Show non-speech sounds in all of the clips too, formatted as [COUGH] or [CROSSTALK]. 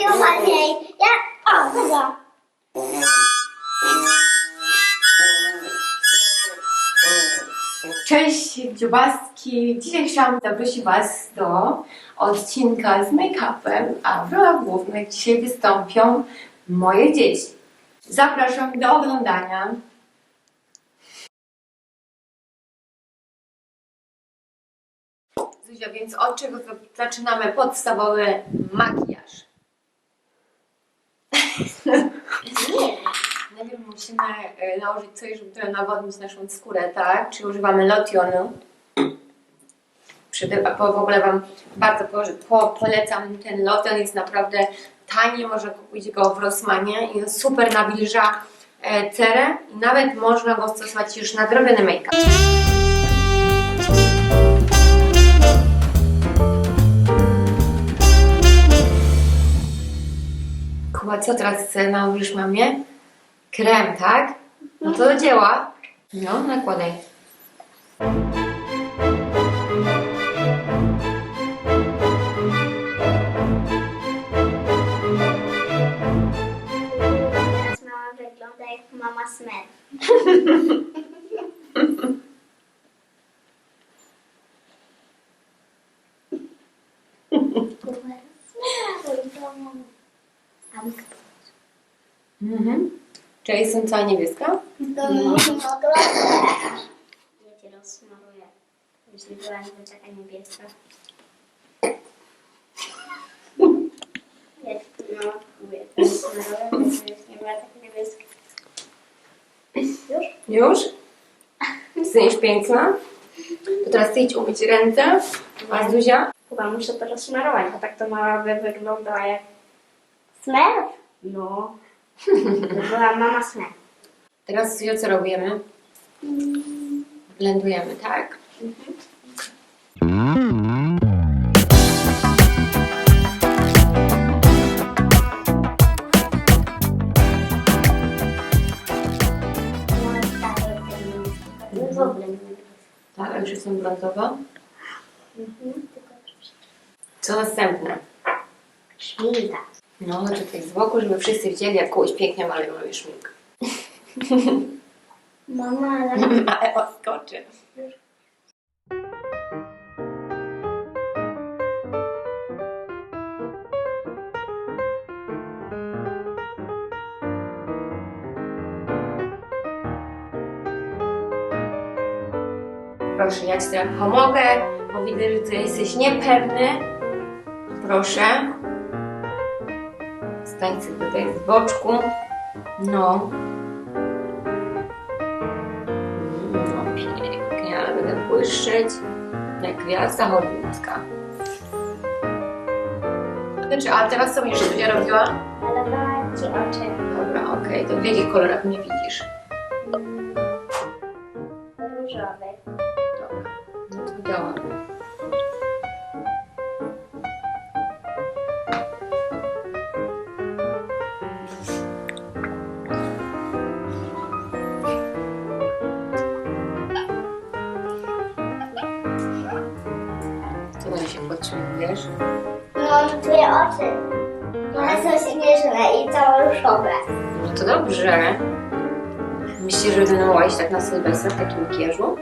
Seriowanie. Ja... O. Cześć dziubastki! Dzisiaj chciałam zaprosić Was do odcinka z make-upem, a w rolach głównych dzisiaj wystąpią moje dzieci. Zapraszam do oglądania. Zuzia, więc od czego za- zaczynamy podstawowy makijaż? Nie. Najpierw musimy e, nałożyć coś, żeby nawodnić naszą skórę, tak? Czyli używamy lotionu. Przy tym, po, w ogóle Wam bardzo po, po, polecam ten lotion, jest naprawdę tani, można kupić go w Rossmanie i super nawilża e, cerę i nawet można go stosować już na zrobiony make-up. Co teraz nałożysz mamie? Krem, tak? No to do dzieła. No, nakładaj. Teraz mama wygląda jak mama Smith. [LAUGHS] Mhm. Czy jestem cała niebieska? To nie mogę. Ja cię rozsmaruję. Jeśli była niby taka niebieska. No, mówię, to rozsmaruję, to już nie była taka niebieska. Już? Już? Jesteś piękna? To teraz ty idź umyć ręce. A Zuzia? Chyba muszę to rozsmarować, a tak to mama by wyglądała jak... Smith? No. [LAUGHS] Była mama Smith. Teraz co robimy? Blendujemy, tak? W ogóle nie Tak, już jestem brązowa. Mhm. Co następne? Szminka. No, tutaj z boku, żeby wszyscy widzieli, jak kogoś pięknie malujemy szminkę. [LAUGHS] Mama, ale... [LAUGHS] Ale odskoczy. Proszę, ja Ci teraz pomogę, bo widzę, że Ty jesteś niepewny. Proszę. Stań sobie tutaj z boczku. No. No pięknie, ale będę błyszczeć jak gwiazda hollywoodzka. Znaczy, a teraz co będziesz Zuzia robiła? Malowała ci oczy. Dobra, okej, to w jakich kolorach mnie widzisz? Różowy. Dobra, no to działamy. Podtrzymujesz? No, twoje oczy. One są śmieszne i całe różowe. No to dobrze. Myślisz, że łazić tak na Sylwestra w takim makijażu?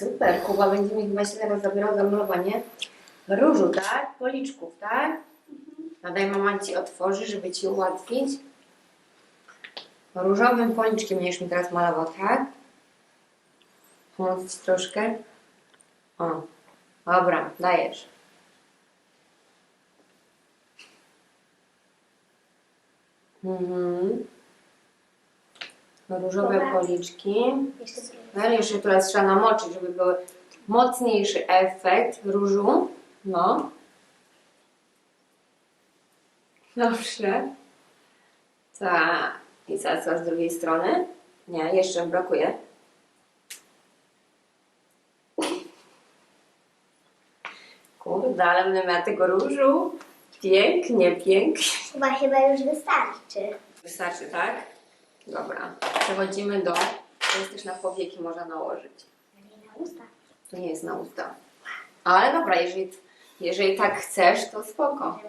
Super, Kuba będzie mi się teraz zabierał za malowanie różu, tak? Policzków, tak? A daj mama ci otworzy, żeby ci ułatwić. Różowym policzkiem będziesz mi teraz malował, tak? Pomóc ci troszkę. O, dobra, dajesz. Mhm. Różowe Dobra. policzki. No jeszcze teraz trzeba namoczyć, żeby był mocniejszy efekt różu. No. Dobrze. Tak. I co, co z drugiej strony? Nie, jeszcze brakuje. Kurde, ale będę miała tego różu. Pięknie, pięknie. Chyba, chyba już wystarczy. Wystarczy, tak? Dobra. Przechodzimy do... To jest też na powieki można nałożyć. To nie jest na usta. Ale dobra, jeżeli, jeżeli tak chcesz, to spoko.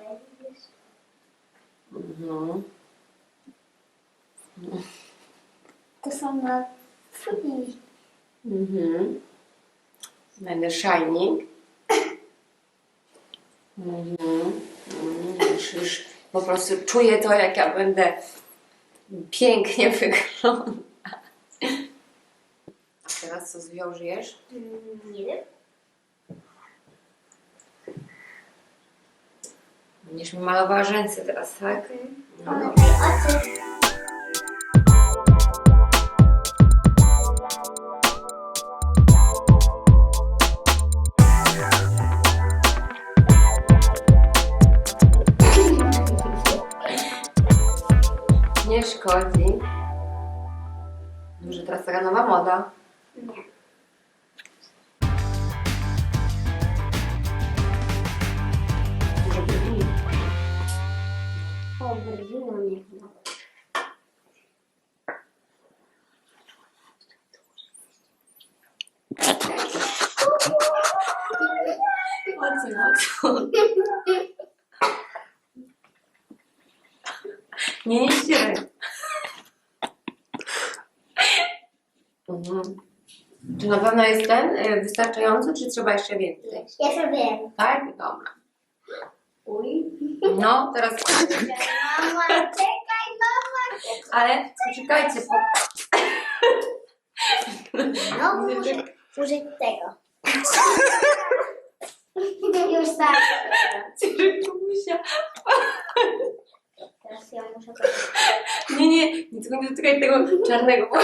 Mhm. To są na. Mhm. Będę shining. Mhm. Mhm. Już, już po prostu czuję to, jak ja będę pięknie wyglądać. A teraz co zwiążesz? Mm, Nie wiem. Będziesz mi malowała rzęsy teraz, tak? No One szkodzi. Może teraz taka nowa moda. Nie. Może brwi. O, brwi nie? Nie, nie. Mhm. Czy na pewno jest ten y, wystarczający, czy trzeba jeszcze więcej? Ja sobie wiem. Tak? Dobra. Uj. No, teraz... Mama, czekaj, mama. Ale poczekajcie, po... No, muszę użyć tego. Już tak. Kubusia. Teraz ja muszę to... Nie, nie, nie, tylko nie dotykaj tego czarnego. Bo...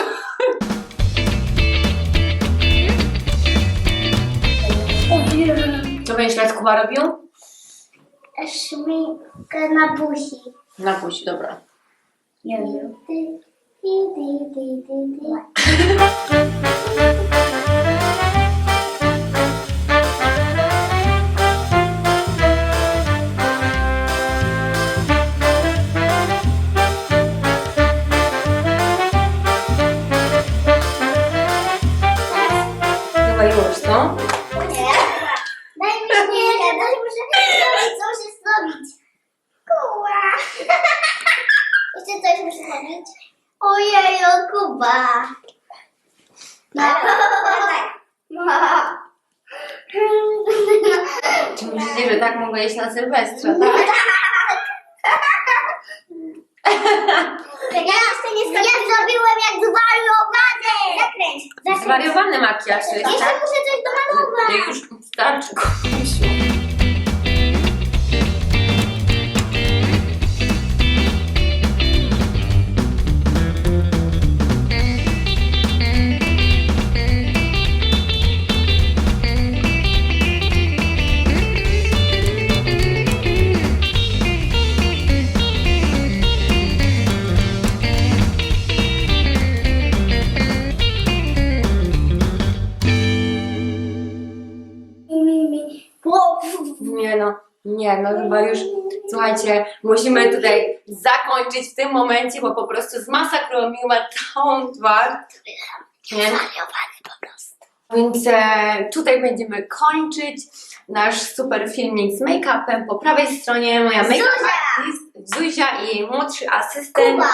Co będziesz teraz Kuba robił? Szminkę na buzi. Na puści, dobra. Nie wiem. Chyba już, co? Nie. Daj mi szminkę, coś muszę zrobić, co muszę zrobić. Kuba. Jeszcze coś muszę zrobić. Ojej, o Kuba. No. Czy myślicie, że tak mogę jeść na Sylwestrze, tak? Ja jeszcze nie Ja zrobiłem jak zwariowany. Zakręć. Zwariowany makijaż to jest, Jeszcze tak? muszę coś domalować. Już starczy. Nie no, chyba już, słuchajcie, musimy tutaj zakończyć w tym momencie, bo po prostu zmasakrował mi całą twarz. Nie? Zwariowany po prostu. Więc e, tutaj będziemy kończyć nasz super filmik z make-upem. Po prawej stronie moja make-up Zuzia! artist, Zuzia i młodszy asystent. Kuba.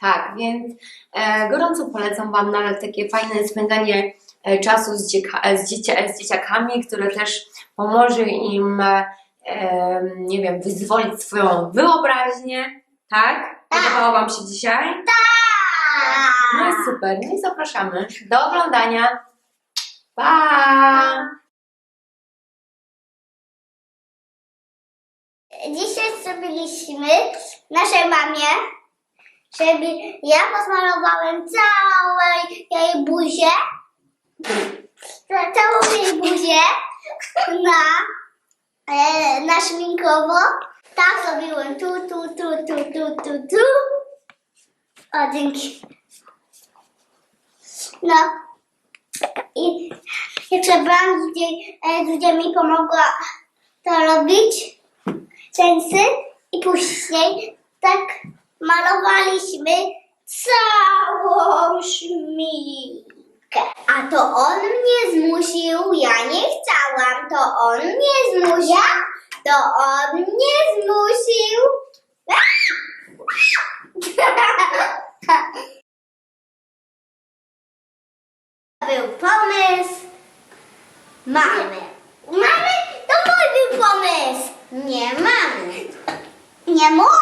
Tak, więc e, gorąco polecam Wam nawet takie fajne spędzanie e, czasu z, dzieka, z, dziecia, z dzieciakami, które też pomoże im, e, nie wiem, wyzwolić swoją wyobraźnię. Tak? Podobało Wam się dzisiaj? No i super, no i zapraszamy do oglądania. Pa! Dzisiaj zrobiliśmy naszej mamie, żeby ja posmarowałem całą jej buzię, całą jej buzię na, e, na szminkowo. Tak zrobiłem tu, tu, tu, tu, tu, tu, tu. O, dzięki. No. I jeszcze byłam, gdzie, e, gdzie mi pomogła to robić. rzęsy i później tak malowaliśmy całą szminkę. A to on mnie zmusił, ja nie chciałam, to on mnie zmusił, to on mnie zmusił. [LAUGHS] Był pomysł mamy. Mamy? To mój był pomysł. Nie mamy. Nie mój.